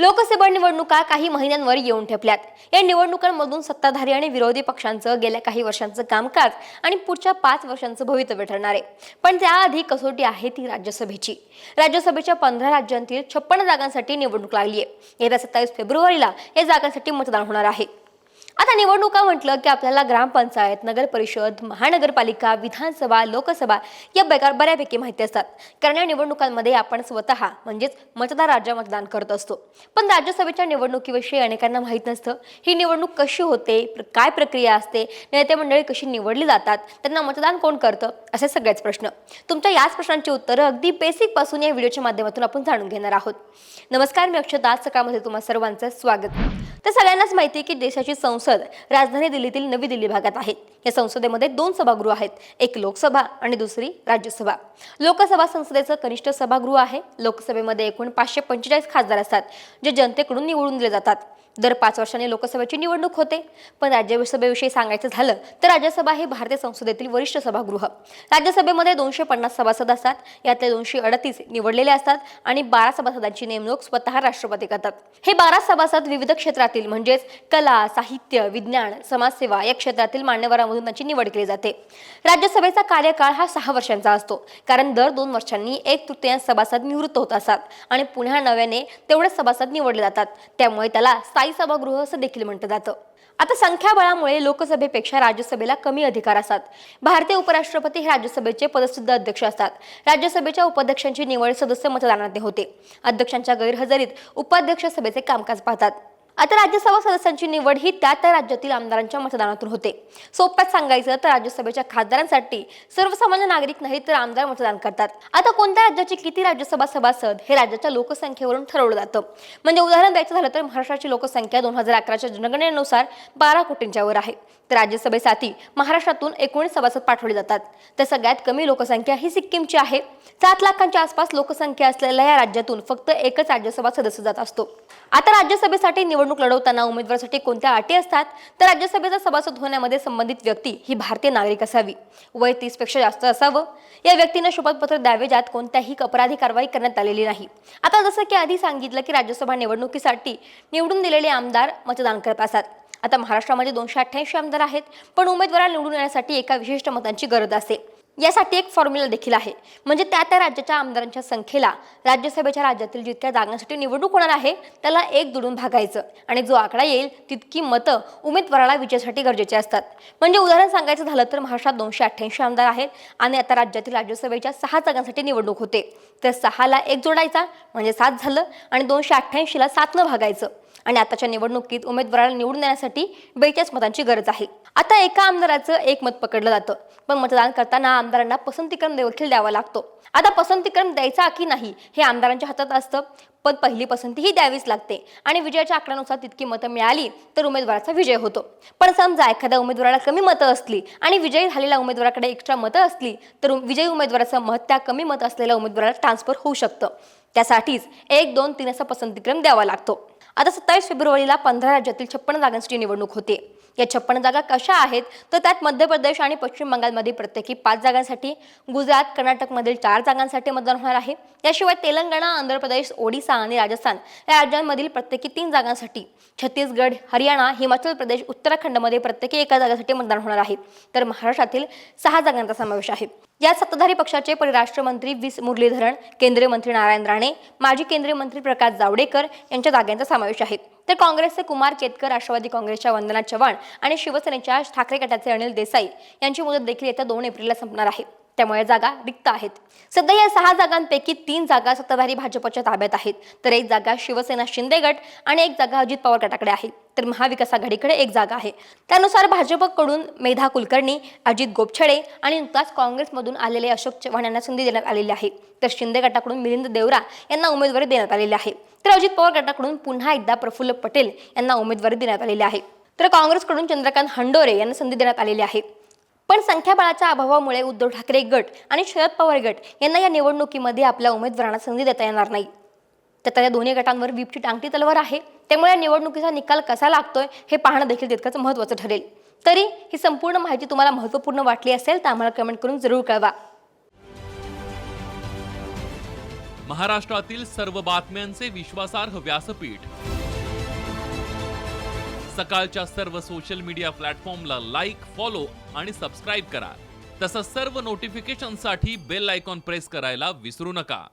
लोकसभा निवडणुका काही महिन्यांवर येऊन ठेपल्यात. या निवडणुकांमधून सत्ताधारी आणि विरोधी पक्षांचं गेल्या काही वर्षांचं कामकाज आणि पुढच्या पाच वर्षांचं भवितव्य ठरणार आहे. पण त्याआधी कसोटी आहे ती राज्यसभेची. राज्यसभेच्या पंधरा राज्यांतील छप्पन्न जागांसाठी निवडणूक लागली आहे. येत्या सत्तावीस फेब्रुवारीला या जागांसाठी मतदान होणार आहे. आता निवडणुका म्हटलं की आपल्याला ग्रामपंचायत नगर परिषद महानगरपालिका विधानसभा लोकसभा या बेकार बऱ्यापैकी माहिती असतात. कारण या निवडणुकांमध्ये आपण स्वतः म्हणजेच मतदार राज्य मतदान करत असतो. पण राज्यसभेच्या निवडणुकीविषयी अनेकांना माहीत नसतं. ही निवडणूक कशी होते काय प्रक्रिया असते नेते मंडळी कशी निवडली जातात त्यांना मतदान कोण करतं असे सगळेच प्रश्न. तुमच्या याच प्रश्नांची उत्तरं अगदी बेसिकपासून या व्हिडिओच्या माध्यमातून आपण जाणून घेणार आहोत. नमस्कार मी अक्षता. आज सकाळमध्ये तुम्हाला सर्वांचं स्वागत. तर सगळ्यांनाच माहिती आहे की देशाची संसद राजधानी दिल्लीतील नवी दिल्ली भागात आहे या संसदेमध्ये दोन सभागृह आहेत. एक लोकसभा आणि दुसरी राज्यसभा. लोकसभा संसदेचं कनिष्ठ सभागृह आहे. लोकसभेमध्ये एकूण पाचशे पंचेचाळीस खासदार असतात जे जनतेकडून निवडून दिले जातात. दर पाच वर्षांनी लोकसभेची निवडणूक होते. पण राज्यसभेविषयी सांगायचं झालं तर राज्यसभा हे भारतीय संसदेतील वरिष्ठ सभागृह. राज्यसभेमध्ये दोनशे पन्नास सभासद असतात. यातले दोनशे अडतीस निवडलेले असतात आणि बारा सभासदांची नेमणूक स्वतः राष्ट्रपती करतात. हे बारा सभासद विविध क्षेत्रातील म्हणजेच कला साहित्य विज्ञान समाजसेवा या क्षेत्रातील मान्यवरांमधून त्यांची निवड केली जाते. राज्यसभेचा कार्यकाळ हा सहा वर्षांचा असतो. कारण दर दोन वर्षांनी एक तृतीयांश सभासद निवृत्त होत असतात आणि पुन्हा नव्याने तेवढे सभासद निवडले जातात. त्यामुळे त्याला स्थायी सभागृह असं देखील म्हटलं जातं. आता संख्याबळामुळे लोकसभेपेक्षा राज्यसभेला कमी अधिकार असतात. भारतीय उपराष्ट्रपती हे राज्यसभेचे पदसिद्ध अध्यक्ष असतात. राज्यसभेच्या उपाध्यक्षांची निवड सदस्य मतदानाने होते. अध्यक्षांच्या गैरहजेरीत उपाध्यक्ष सभेचे कामकाज पाहतात. आता राज्यसभा सदस्यांची निवड ही त्या त्या राज्यातील आमदारांच्या मतदानातून होते. सोप्यात सांगायचं तर राज्यसभेच्या खासदारांसाठी सर्वसामान्य नागरिक नाही तर आमदार मतदान करतात. आता कोणत्या राज्याचे किती राज्यसभा सभासद हे राज्याच्या लोकसंख्येवरून ठरवलं जातं? म्हणजे उदाहरण द्यायचं झालं तर महाराष्ट्राची लोकसंख्या दोन हजार अकराच्या जनगणनेनुसार बारा कोटींच्या वर आहे. तर राज्यसभेसाठी महाराष्ट्रातून एकोणीस सभासद पाठवले जातात. तर सगळ्यात कमी लोकसंख्या ही सिक्कीमची आहे. सात लाखांच्या आसपास लोकसंख्या असलेल्या या राज्यातून फक्त एकच राज्यसभा सदस्य जात असतो. आता राज्यसभेसाठी निवडणूक लढवताना उमेदवारासाठी कोणत्या अटी असतात? तर राज्यसभेचा सभासद होण्यामध्ये संबंधित व्यक्ती ही भारतीय नागरिक असावी. वय तीसपेक्षा जास्त असावं. या व्यक्तीनं शपथपत्र द्यावे ज्यात कोणत्याही अपराधी कारवाई करण्यात आलेली नाही. आता जसं की आधी सांगितलं की राज्यसभा निवडणुकीसाठी निवडून दिलेले आमदार मतदान करत असतात. आता महाराष्ट्रामध्ये दोनशे अठ्ठ्याऐंशी आमदार आहेत पण उमेदवाराला निवडून येण्यासाठी एका विशिष्ट मतांची गरज असते. यासाठी एक फॉर्म्युला देखील आहे. म्हणजे त्या त्या राज्याच्या आमदारांच्या संख्येला राज्यसभेच्या राज्यातील जितक्या जागांसाठी निवडणूक होणार आहे त्याला एक दुडून भागायचं. आणि जो आकडा येईल तितकी मतं उमेदवाराला विजयासाठी गरजेचे असतात. म्हणजे उदाहरण सांगायचं झालं तर महाराष्ट्रात दोनशे अठ्ठ्याऐंशी आमदार आहेत आणि आता राज्यातील राज्यसभेच्या सहा जागांसाठी निवडणूक होते. तर सहाला एक जोडायचा म्हणजे सात झालं. आणि दोनशे अठ्ठ्याऐंशीला सातनं भागायचं. आणि आताच्या निवडणुकीत उमेदवाराला निवडून देण्यासाठी बेचाळीस मतांची गरज आहे. आता एका आमदाराचं एक मत पकडलं जातं. पण मतदान करताना आमदारांना पसंतीक्रम देखील द्यावा लागतो. आता पसंतीक्रम द्यायचा की नाही हे आमदारांच्या हातात असतं. पण पहिली पसंती ही द्यावीच लागते. आणि विजयाच्या आकड्यानुसार तितकी मतं मिळाली तर उमेदवाराचा विजय होतो. पण समजा एखाद्या उमेदवाराला कमी मतं असली आणि विजयी झालेल्या उमेदवाराकडे एक्स्ट्रा मतं असली तर विजयी उमेदवाराचं मत त्या कमी मत असलेल्या उमेदवाराला ट्रान्सफर होऊ शकतं. त्यासाठीच एक दोन तीन असा पसंतीक्रम द्यावा लागतो. आता सत्तावीस फेब्रुवारीला पंधरा राज्यातील छप्पन्न जागांसाठी निवडणूक होते. या छप्पन जागा कशा आहेत? तर त्यात मध्य प्रदेश आणि पश्चिम बंगालमध्ये प्रत्येकी पाच जागांसाठी गुजरात कर्नाटकमधील चार जागांसाठी मतदान होणार आहे. याशिवाय तेलंगणा आंध्र प्रदेश ओडिसा आणि राजस्थान या राज्यांमधील प्रत्येकी तीन जागांसाठी छत्तीसगड हरियाणा हिमाचल प्रदेश उत्तराखंडमध्ये प्रत्येकी एका जागासाठी मतदान होणार आहे. तर महाराष्ट्रातील सहा जागांचा समावेश आहे. या सत्ताधारी पक्षाचे परराष्ट्र मंत्री वीस मुरलीधरण केंद्रीय मंत्री नारायण राणे माजी केंद्रीय मंत्री प्रकाश जावडेकर यांच्या जागांचा समावेश आहे. तर काँग्रेसचे कुमार केतकर राष्ट्रवादी काँग्रेसच्या वंदना चव्हाण आणि शिवसेनेच्या ठाकरे गटाचे अनिल देसाई यांची मुदत देखील येत्या दोन एप्रिलला संपणार आहे. त्यामुळे या जागा रिक्त आहेत. सध्या या सहा जागांपैकी तीन जागा सत्ताधारी भाजपच्या ताब्यात आहेत. तर एक जागा शिवसेना शिंदे गट आणि एक जागा अजित पवार गटाकडे आहे. तर महाविकास आघाडीकडे एक जागा आहे. त्यानुसार भाजपकडून मेधा कुलकर्णी अजित गोपछडे आणि नुकताच काँग्रेसमधून आलेले अशोक चव्हाण यांना संधी देण्यात आलेली आहे. तर शिंदे गटाकडून मिलिंद देवरा यांना उमेदवारी देण्यात आलेली आहे. तर अजित पवार गटाकडून पुन्हा एकदा प्रफुल्ल पटेल यांना उमेदवारी देण्यात आलेली आहे. तर काँग्रेसकडून चंद्रकांत हंडोरे यांना संधी देण्यात आलेली आहे. पण संख्याबळाच्या अभावामुळे उद्धव ठाकरे गट आणि शरद पवार गट यांना या निवडणुकीमध्ये आपल्या उमेदवारांना संधी देता येणार नाही. तर त्या दोन्ही गटांवर विपची टांगटी तलवार आहे. त्यामुळे या निवडणुकीचा निकाल कसा लागतोय हे पाहणं देखील तितकंच महत्त्वाचं ठरेल. तरी ही संपूर्ण माहिती तुम्हाला महत्त्वपूर्ण वाटली असेल तर आम्हाला कमेंट करून जरूर कळवा. महाराष्ट्रातील सर्व बातम्यांचे विश्वासार्ह व्यासपीठ. सकाळच्या सर्व सोशल मीडिया प्लॅटफॉर्मला लाईक फॉलो आणि सबस्क्राईब करा. तसंच सर्व नोटिफिकेशनसाठी बेल आयकॉन प्रेस करायला विसरू नका.